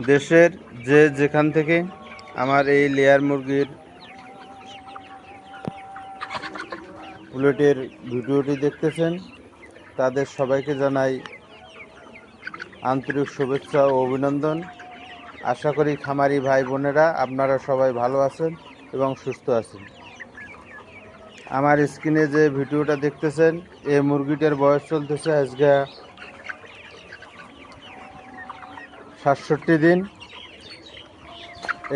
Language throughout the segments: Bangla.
দেশের যে যেখান থেকে আমার এই লেয়ার মুরগির বুলেটের ভিডিওটি দেখতেছেন, তাদের সবাইকে জানাই আন্তরিক শুভেচ্ছা ও অভিনন্দন। আশা করি খামারি ভাই বোনেরা আপনারা সবাই ভালো আছেন এবং সুস্থ আছেন। আমার স্ক্রিনে যে ভিডিওটা দেখতেছেন, এই মুরগিটার বয়স চলতেছে আজকে সাতষট্টি দিন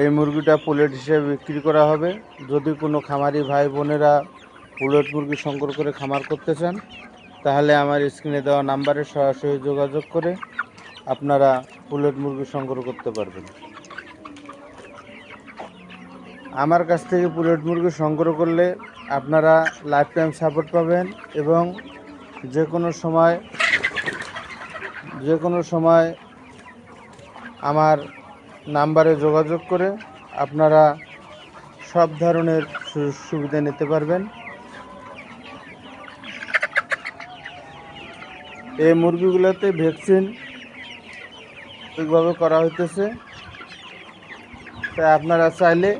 এই মুরগিটা পুলেট হিসেবে বিক্রি করা হবে। যদি কোনো খামারি ভাই বোনেরা পুলেট মুরগি সংগ্রহ করে খামার করতে চান, তাহলে আমার স্ক্রিনে দেওয়া নাম্বারে সরাসরি যোগাযোগ করে আপনারা পুলেট মুরগি সংগ্রহ করতে পারবেন। আমার কাছ থেকে পুলেট মুরগি সংগ্রহ করলে আপনারা লাইফ টাইম সাপোর্ট পাবেন এবং যে কোনো সময়, যে কোনো সময় আমার নাম্বারে যোগাযোগ করে আপনারা সব ধরনের সুবিধা নিতে পারবেন। এই মুরগিগুলোতে ভ্যাকসিন ঠিকভাবে করা হইতেছে। তাই আপনারা চাইলে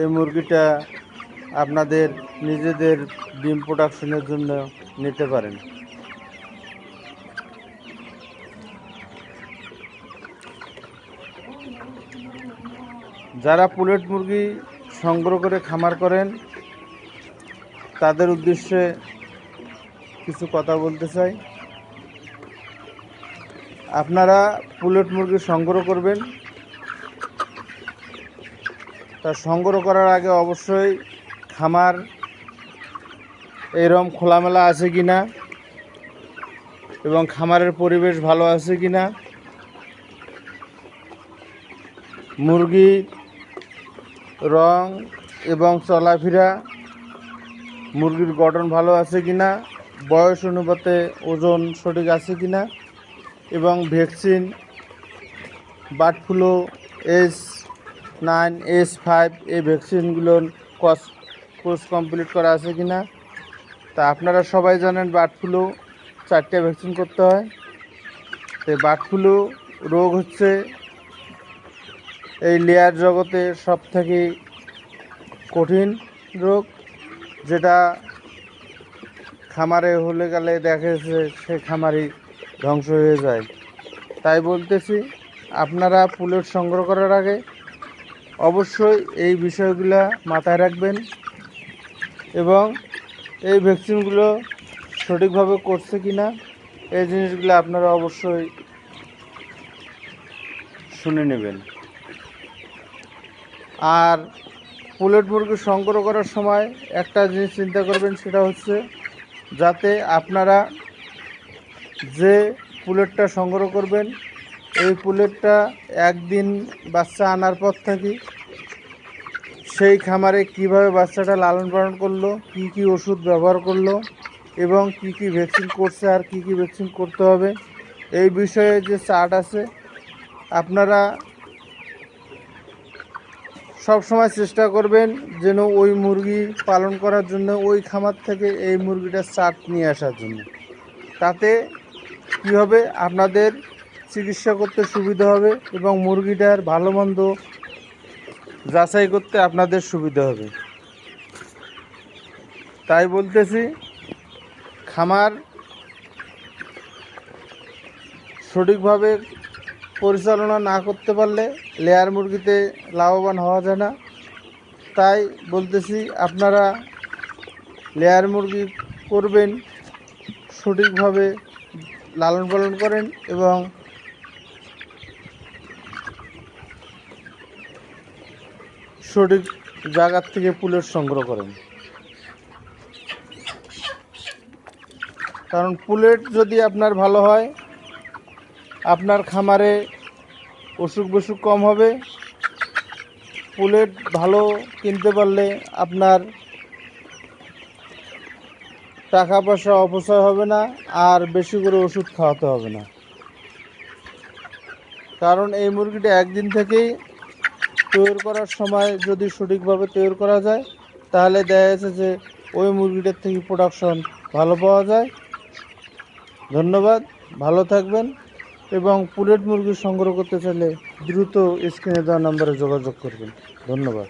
এই মুরগিটা আপনাদের নিজেদের ডিম প্রোডাকশনের জন্য নিতে পারেন। যারা পুলেট মুরগি সংগ্রহ করে খামার করেন, তাদের উদ্দেশ্যে কিছু কথা বলতে চাই। আপনারা পুলেট মুরগি সংগ্রহ করবেন। তা সংগ্রহ করার আগে অবশ্যই খামার এরম খোলামেলা আছে কি না, এবং খামারের পরিবেশ ভালো আছে কি না, মুরগি রং এবং চলাফেরা, মুরগির গঠন ভালো আছে কি না বয়স অনুপাতে ওজন সঠিক আছে কি না এবং vaccine bird flu S nine, S five, এই ভ্যাকসিনগুলোর কস কোর্স কমপ্লিট করা আছে কি না তা আপনারা সবাই জানেন বার্ড ফ্লু চারটে ভ্যাকসিন করতে হয়। তো বার্ড ফ্লু রোগ হচ্ছে এই লেয়ার জগতে সব থেকে কঠিন রোগ, যেটা খামারে হলে গেলে দেখেছে সে খামারি ধ্বংস হয়ে যায়। তাই বলতেছি, আপনারা পুলেট সংগ্রহ করার আগে অবশ্যই এই বিষয়গুলো মাথায় রাখবেন এবং এই ভ্যাকসিনগুলো সঠিকভাবে করছে কি না এই জিনিসগুলো আপনারা অবশ্যই শুনে নেবেন। আর পুলেট মুরগি সংগ্রহ করার সময় একটা জিনিস চিন্তা করবেন, সেটা হচ্ছে যাতে আপনারা যে পুলেটটা সংগ্রহ করবেন, এই পুলেটটা একদিন বাচ্চা আনার পর থেকে সেই খামারে কীভাবে বাচ্চাটা লালন পালন করল, কি কি ওষুধ ব্যবহার করল এবং কি কি ভ্যাকসিন করছে আর কি কি ভ্যাকসিন করতে হবে, এই বিষয়ে যে চার্ট আছে, আপনারা সব সময় চেষ্টা করবেন যেন ওই মুরগি পালন করার জন্য, ওই খামার থেকে এই মুরগিটার চাট নিয়ে আসার জন্য। তাতে কী হবে? আপনাদের চিকিৎসা করতে সুবিধা হবে এবং মুরগিটার ভালো মন্দ যাচাই করতে আপনাদের সুবিধা হবে। তাই বলতেছি, খামার সঠিকভাবে পরিচালনা না করতে পারলে লেয়ার মুরগিতে লাভবান হওয়া যায় না। তাই বলতেছি, আপনারা লেয়ার মুরগি করবেন, সঠিকভাবে লালন পালন করেন এবং সঠিক জায়গার থেকে পুলেট সংগ্রহ করেন। কারণ পুলেট যদি আপনার ভালো হয় আপনার খামারে অসুখ বসুখ কম হবে। পুলেট ভালো কিনতে পারলে আপনার টাকা পয়সা অপচয় হবে না, আর বেশি করে ওষুধ খাওয়াতে হবে না। কারণ এই মুরগিটা একদিন থেকেই তৈরি করার সময় যদি সঠিকভাবে তৈরি করা যায়, তাহলে দেখা যাচ্ছে যে ওই মুরগিটার থেকে প্রোডাকশন ভালো পাওয়া যায়। ধন্যবাদ, ভালো থাকবেন। এবং পুলেট মুরগি সংগ্রহ করতে চাইলে দ্রুত স্ক্রিনে দেওয়া নম্বরে যোগাযোগ করবেন। ধন্যবাদ।